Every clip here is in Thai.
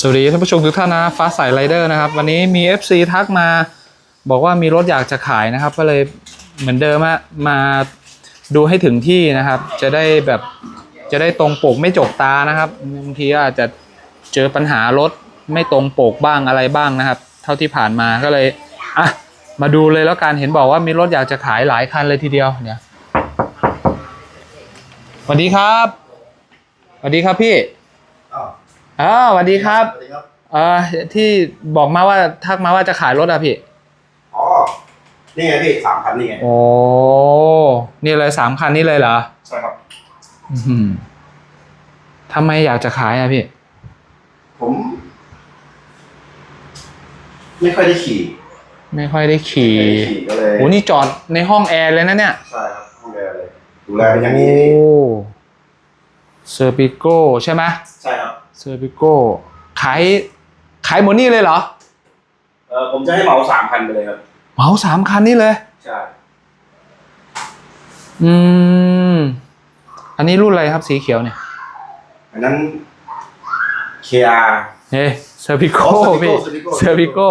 สวัสดีท่านผู้ชมทุกท่านนะฟ้าใสไรเดอร์นะครับ วันนี้มี FC ทักมา บอกว่ามีรถอยากจะขายนะครับ ก็เลยเหมือนเดิมอะมาดูให้ถึงที่นะครับ จะได้แบบจะได้ตรงปกไม่จกตานะครับบางทีอาจจะเจอปัญหารถไม่ตรงปกบ้างอะไรบ้างนะครับ เท่าที่ผ่านมาก็เลยอะมาดูเลยแล้วกันเห็นบอกว่ามีรถอยากจะขายหลายคันเลยทีเดียวเนี่ยสวัสดีครับสวัสดีครับพี่ อ๋อสวัสดีครับสวัสดีครับ เอ่อที่บอกมาว่าทักมาว่าจะขายรถอะพี่ อ๋อ นี่ไงพี่สามพันนี่ไง โอ้นี่เลยสามคันนี้เลยเหรอใช่ครับ อื้อหือทำไมอยากจะขายอะพี่ ผม ไม่ค่อยได้ขี่ไม่ค่อยได้ขี่ไม่ได้ขี่ก็เลย โอ้นี่จอดในห้องแอร์เลยนะเนี่ยใช่ครับห้องแอร์เลย ดูแลเป็นอย่างดีโอ้เซอร์ปิโก้ใช่ไหมใช่ครับ เซอร์ปิโก้ขายขายหมดนี่เลยเหรอ เออผมจะให้เหมาสามพันไปเลยครับ เหมาสามคันนี่เลย ใช่ อืม อันนี้รุ่นอะไรครับสีเขียวเนี่ย อันนั้น KR เฮ้เซอร์ปิโก้อ๋อ Serpico พี่ Serpico เซอร์ปิโก้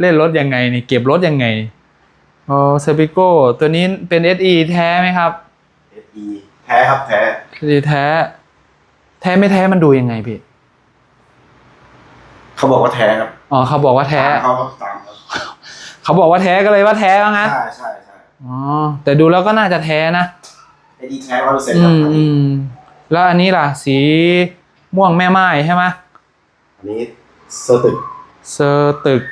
เล่นรถยังไงนี่เก็บรถยังไงอ๋อเซอร์ปิโก้ตัวนี้เป็น SE แท้ไหมครับ SE แท้ครับแท้ SE แท้ แท้ไม่แท้มันดูยังไงพี่ เขาบอกว่าแท้ครับอ๋อเขาบอกว่าแท้ตามเขาครับตามเขาเขาบอกว่าแท้ก็เลยว่าแท้ว่างั้นใช่ใช่ใช่อ๋อแต่ดูแล้วก็น่าจะแท้นะ SE แท้ร้อยเปอร์เซ็นต์อืครับมอืมแล้วอันนี้ล่ะ สีม่วงแม่ไม้ใช่ไหมอันนี้เซอร์ตึกเซอร์ตึก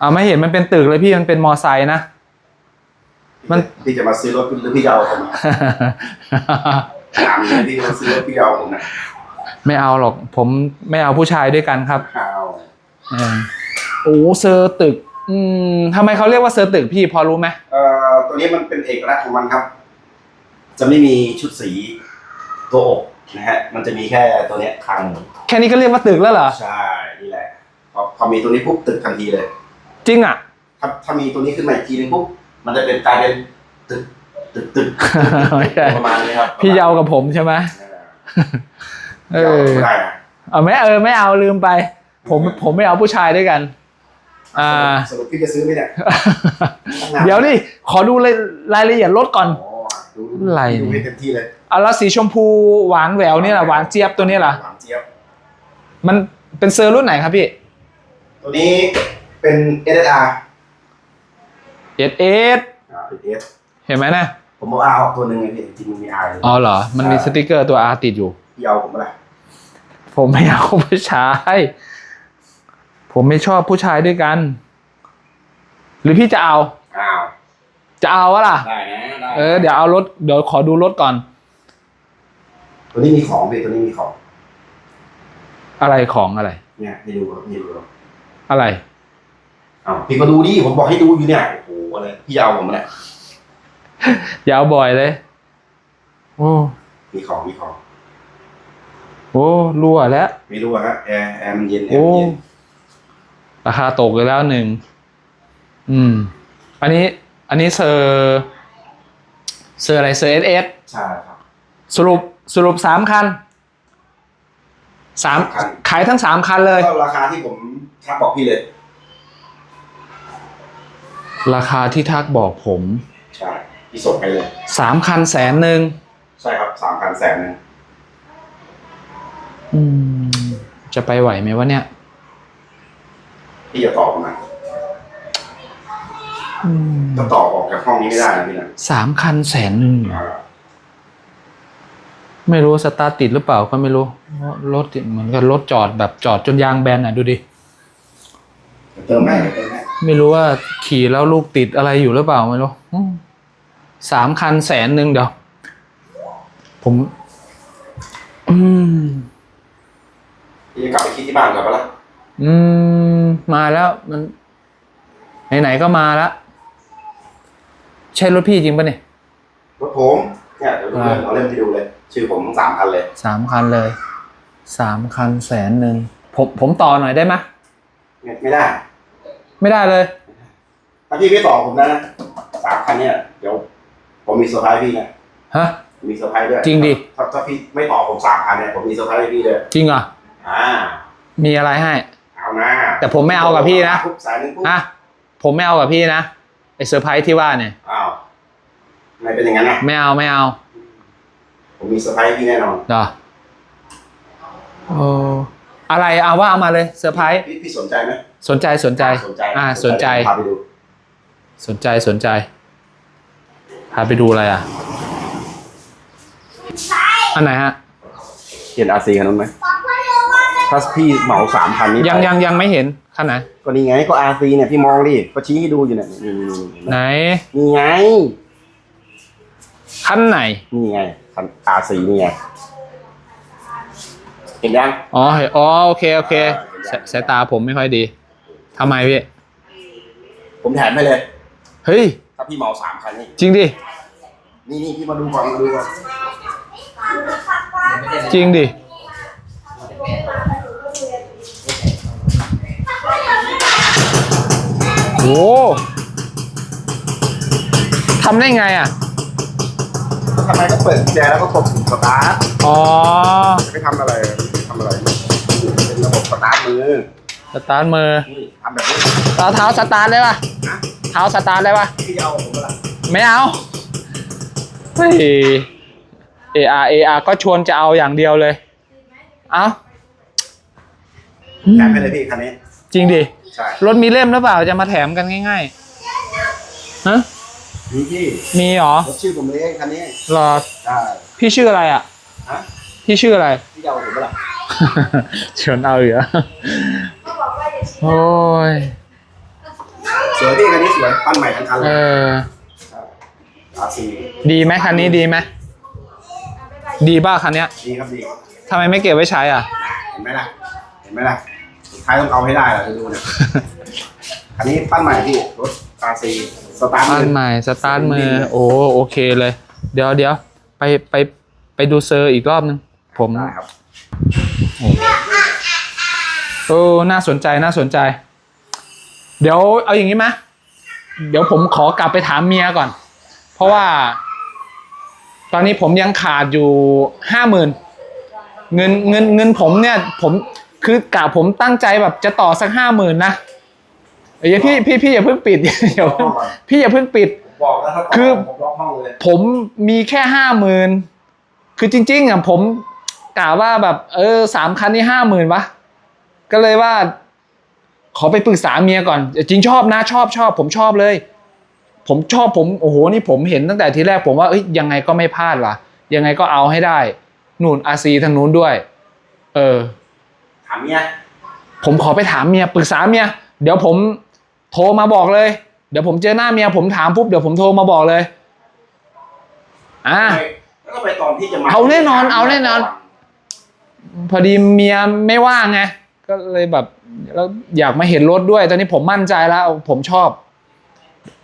อ่าไม่เห็นมันเป็นตึกเลยพี่มันเป็นมอไซค์นะ มัน พี่จะมาซื้อรถหรือพี่จะเอาผมอะถามเลยพี่มาซื้อรถพี่จะเอาผมนะไม่เอาหรอกผมไม่เอาผู้ชายด้วยกันครับเอาเออ โอ้เซอร์ตึก อืมทำไมเขาเรียกว่าเซอร์ตึกพี่พอรู้ไหมเอ่อตัวนี้มันเป็นเอกลักษณ์ของมันครับ จะไม่มีชุดสีตัวอกนะฮะ มันจะมีแค่ตัวเนี้ยคางหนึ่งแค่นี้ก็เรียกว่าตึกแล้วเหรอ ใช่ นี่แหละ พอพอมีตัวนี้ปุ๊บตึกทันทีเลย จริงอะถ้าถ้ามีตัวนี้ขึ้นมาอีกทีนึงปุ๊บ มันจะเป็นกลายเป็นตึก ตึกตึกไม่ใช่ ประมาณนี้ครับพี่เยากับผมใช่ไหมเอเอออไม่ได้นะ เอาไม่เออไม่เอาลืมไป ผมผมไม่เอาผู้ชายด้วยกัน อ่า สรุปพี่จะซื้อไหมเนี่ยเดี๋ยวนี่ขอดูรายรายละเอียดรถก่อนโอ้ดูอะไรเนี่ยดูให้เต็มที่เลยอะแล้วสีชมพูหวานแหววนี่แหละหวานเจี๊ยบตัวนี้ล่ะหวานเจี๊ยบ มันเป็นเซอร์รุ่นไหนครับพี่ ตัวนี้เป็น SSR เอสเอสอ่าเป็น S เห็นไหมนะผมเอา R ออกตัวหนึ่งไงพี่จริงๆมันมี R อยู่อ๋อเหรอ มันมีสติกเกอร์ตัว R ติดอยู่ พี่เอาผมอะไรผมไม่เอาผู้ชาย ผมไม่ชอบผู้ชายด้วยกัน หรือพี่จะเอา อ้าว จะเอาวะล่ะ ได้นะได้เออเดี๋ยวเอารถเดี๋ยวขอดูรถก่อน ตัวนี้มีของพี่ตัวนี้มีของ อะไรของอะไร เนี่ยให้ดูครับให้ดูครับอะไร อ้าวพี่ก็ดูดิ ผมบอกให้ดูอยู่เนี่ย โอ้โหอะไร พี่เอาผมเนี่ย อย่าเอาบ่อยเลย โอ้มีของ มีของ โอ้รั่วแล้ว ไม่รู้อะฮะแอร์แอร์มันเย็นแอร์โอ้มันเย็น ราคาตกเลยแล้วหนึ่ง อืม อันนี้ อันนี้เซอร์เซอร์อะไรเซอร์เอสเอสใช่ครับ สรุปสรุปสามคันสามคัน ขายทั้งสามคันเลย ก็ราคาที่ผมทักบอกพี่เลย ราคาที่ทักบอกผมใช่พี่ส่งไปเลย สามคันแสนหนึ่งใช่ครับสามพันแสนหนึงอืม จะไปไหวไหมวะเนี่ย พี่จะต่อผมนะอืมจะต่อออกจากห้องนี้ไม่ได้นะพี่นะสามคันแสนหนึ่งอ่าไม่รู้สตาร์ทติดหรือเปล่าก็ไม่รู้รถเหมือนกับรถจอดแบบจอดจนยางแบนอะดูดิ เติมให้เติมให้ไม่รู้ว่าขี่แล้วลูกติดอะไรอยู่หรือเปล่าไม่รู้อืมสามคันแสนหนึ่งเดี๋ยว ผม อืม พี่จะกลับไปคิดที่บ้านกลับไปละ อืม มาแล้วมันไหนๆก็มาแล้วใช่รถพี่จริงปะเนี่ยรถผมเนี่ยเดี๋ยวดูเลยอ่าเราเล่มที่ดูเลย ชื่อผมทั้งสามคันเลยสามคันเลยสามคันแสนหนึ่งผมผมต่อหน่อยได้ไหมยไม่ไม่ได้ ไม่ได้เลย ถ้าพี่ไม่ต่อผมนะสามคันเนี่ยเดี๋ยว ผมมีเซอร์ไพรส์พี่นะฮะ มีเซอร์ไพรส์ด้วยจริงดิ ถ้าถ้าพี่ไม่ต่อผมสามคันเนี่ยผมมีเซอร์ไพรส์ให้พี่ด้วยจริงเหรอะอ่า มีอะไรให้เอานะ แต่ผมไม่เอากับพี่นะปุ๊บสายหนึงปุ๊บอะผมไม่เอากับพี่นะไอเซอร์ไพรส์ที่ว่าเนี่ยอ้าวทำไม่เป็นอย่างนั้นนะไม่เอาไม่เอา ผมมีเซอร์ไพรส์ให้พี่แน่นอนเหรอโอ้อะไรเอาว่าเอามาเลยเซอร์ไพรส์พี่พี่สนใจไหมสนใจสนใจ สนใจอ่าสนใจ พาไปดูสนใจสนใจพาไปดูอะไรอะ อันไหนฮะเห็นอาซีคันนั้นไหม ถ้าพี่เหมาสามพันนี้ยังไปยังยังไม่เห็นคันไหนก็นี่ไงก็อาซีเนี่ยพี่มองดิก็ชี้ให้ดูอยู่เนี่ยนี่นี่นี่ไหนนี่ไงคันไหนนี่ไงคันอาซีนี่ไงเห็นยังอ๋อเห็นอ๋อโอเคโอเคสายสายตาผมไม่ค่อยดีทำไมพี่ผมแถมให้เลยเฮ้ยถ้าพี่เหมาสามคันนี่จริงดินี่นี่พี่มาดูก่อนมาดูก่อนจริงดิ โอ้ทำได้ไงอะทำไมก็เปิดกุญแจแล้วก็กดปุ่มสตาร์ทอ๋อจะไปทำอะไรทำอะไรเป็นระบบสตาร์ทมือสตาร์ทมือนี่ทำแบบนี้เอาเท้าสตาร์ทได้ปะนะเท้าสตาร์ทได้ปะพี่จะเอาผมก็ละไม่เอาเฮ้ยเออาเออาก็ชวนจะเอาอย่างเดียวเลย เอาแถมให้เลยพี่คันนี้จริงดิ ใช่รถมีเล่มหรือเปล่าจะมาแถมกันง่ายๆฮะนี่พี่มีเหรอรถชื่อผมเองคันนี้รอใช่พี่ชื่ออะไรอะฮะพี่ชื่ออะไร พี่จะเอาผมก็ละชวนเอาอยู่อะโอ้ยสวยพี่คันนี้สวยปั้นใหม่ทั้งคันเลเอยอ อาซีดีไหมคันนี้ดีไหมดีป่ะคันเนี้ยดีครับดีทำไมไม่เก็บไว้ใช้อะ เห็นไหมล่ะเห็นไหมล่ะสุด ท้ายต้องเอาให้ได้ล่ะจะดูเนี่ยคันนี้ปั้นใหม่พี่รถอาซีสตาร์ทอันใหม่สตาร์ทมือ โอ้โอเคเลย เดี๋ยวเดี๋ยวไปไปไปดูเซอร์อีกรอบนึง ผม ได้ครับ โอ้ น่าสนใจ น่าสนใจ เดี๋ยวเอาอย่างนี้ไหมเดี๋ยวผมขอกลับไปถามเมียก่อน เพราะว่า ตอนนี้ผมยังขาดอยู่ห้าหมื่นเงินเงินเงินผมเนี่ย ผม คือกะผมตั้งใจแบบจะต่อสักห้าหมื่นนะเอ้ยพี่พี่พี่อย่าเพิ่งปิดอย่าเพิ่งพี่อย่าเพิ่งปิด บอกแล้วถ้าต่คือผมล็อกห้องเลยผมมีแค่ห้าหมื่นคือจริง ๆอะผมกะว่าแบบ เออสามคันนี่ห้าหมื่นวะก็เลยว่า ขอไปปรึกษาเมียก่อน จริงชอบนะชอบชอบ ผมชอบเลย ผมชอบผมโอ้โหนี่ผมเห็นตั้งแต่ทีแรกผมว่าเอ้ยยังไงก็ไม่พลาดว่ะ ยังไงก็เอาให้ได้นู่นอาซีทางนู้นด้วย เออถาม เมียผมขอไปถามเมียปรึกษาเมียเดี๋ยวผมโทรมาบอกเลย เดี๋ยวผมเจอหน้าเมียผมถามปุ๊บเดี๋ยวผมโทรมาบอกเลยอ่าแล้วก็ไปตอนที่จะมาเอาแน่นอนเอาแน่นอน พอดีเมียไม่ว่างไงก็เลยแบบแล้วอยากมาเห็นรถด้วย ตอนนี้ผมมั่นใจแล้ว ผมชอบ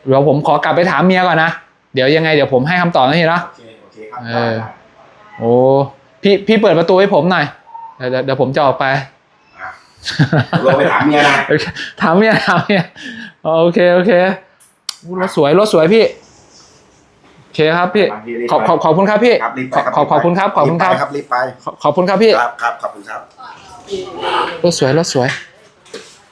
เดี๋ยวผมขอกลับไปถามเมียก่อนนะเดี๋ยวยังไงเดี๋ยวผมให้คำตอบนะทีนะโอเคโอเคครับเออโอ้พี่พี่เปิดประตูให้ผมหน่อยเดี๋ยวเดี๋ยวเดี๋ยวผมจะออกไปอะ ลงไปถามเมียนะโอเคถามเมียถามเมียโอเคโอเคอู้รถสวยรถสวยพี่โอเคครับพี่ขอบขอบขอบคุณครับพี่ครับรีบไปขอบขอบขอบคุณครับขอบคุณครับรีบไปครับรีบไปขอบขอบคุณครับพี่ครับครับขอบคุณครับรถสวยรถสวย